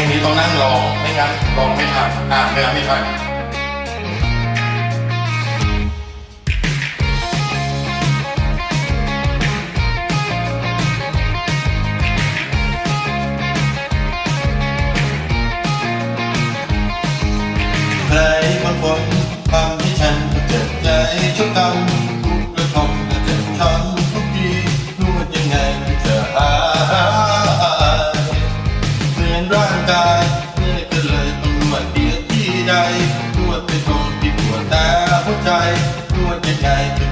พลงนี้ต้องนั่งร้องไม่งั้นร้องไม่ทันอ่านเนื้อไม่ทัน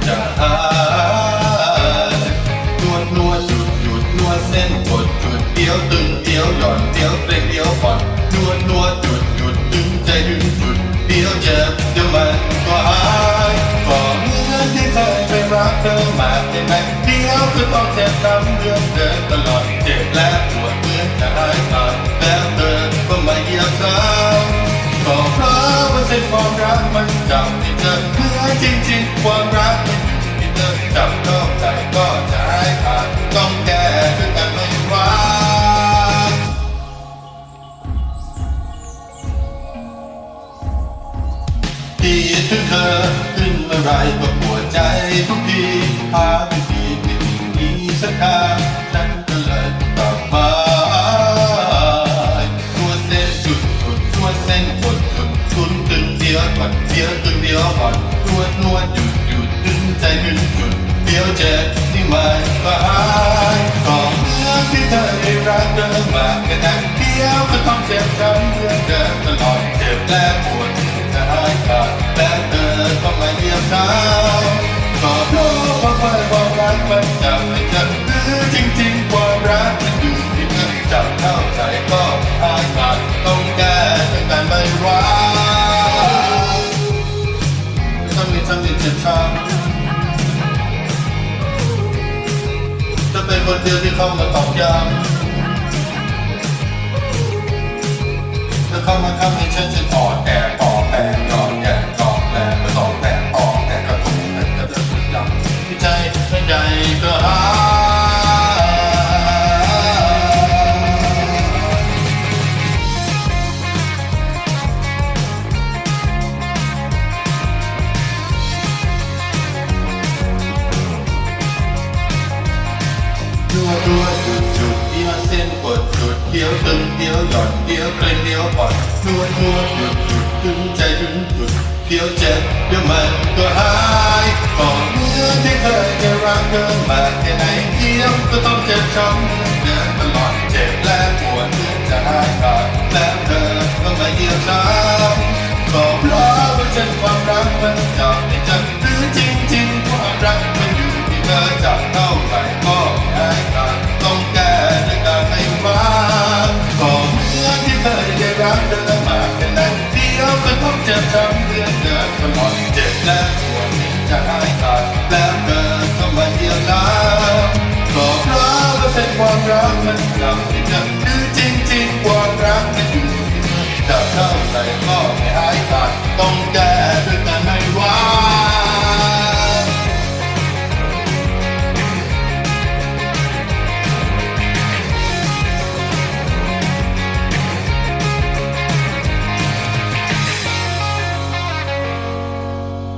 จะหายนวดนวดหยุดหยุดนวดเส้นกดจุดเดียวตึงเดียวหย่อนเดียวเกร็งเดียวผ่อนนวดนวดหยุดหยุดดึงใจดึงจุดเดียวเจ็บเดี๋ยวมันก็หายก็เหมือนที่เคยไปรักเธอมาแต่ไหนเดียวก็ต้องเจ็บซ้ำเรื่องเดิมตลอดเจ็บและปวดเหมือนจะหายขาดแล้วเธอก็มาเยียบซ้ำก็เพราะ เส้นความรักมันจับที่เธอเหมือนจริงๆ ความรักมันอยู่ที่เธอจับเข้าใจก็จะหายขาดต้องแก้ด้วยกันไม่ว่าที่ถึงเธอขึ้นเมื่อไรก็ปวดใจทุกทีหาวิธีไม่มีสักทาง ดเดียวเจ็บที่มันก็หายก็เมือที่เธอได้รักเดิมมาแค่นั้นเดียวก็ต้อง คนเดียวที่เข้ามาตอกย้ำแล้วเข้ามาทำให้ฉัน ส้นกดจุดเดียวตึงเดียวหย่อนเดียวเกรงเดียวผ่อนดัวดัวหยุดหยุดดึงใจดึงจุดเดียวเจ็บเดี๋ยวมันก็หายก็เมือที่เคยจะรักเธอมาแค่ไหนเดียวก็ต้องเจ็บช้ำ จะหายขาดแล้วเธอก็มาเยียบซ้ำก็เพราะว่าเส้นความรักมันกลับหรือจริงๆความรักมันอยู่ที่จะ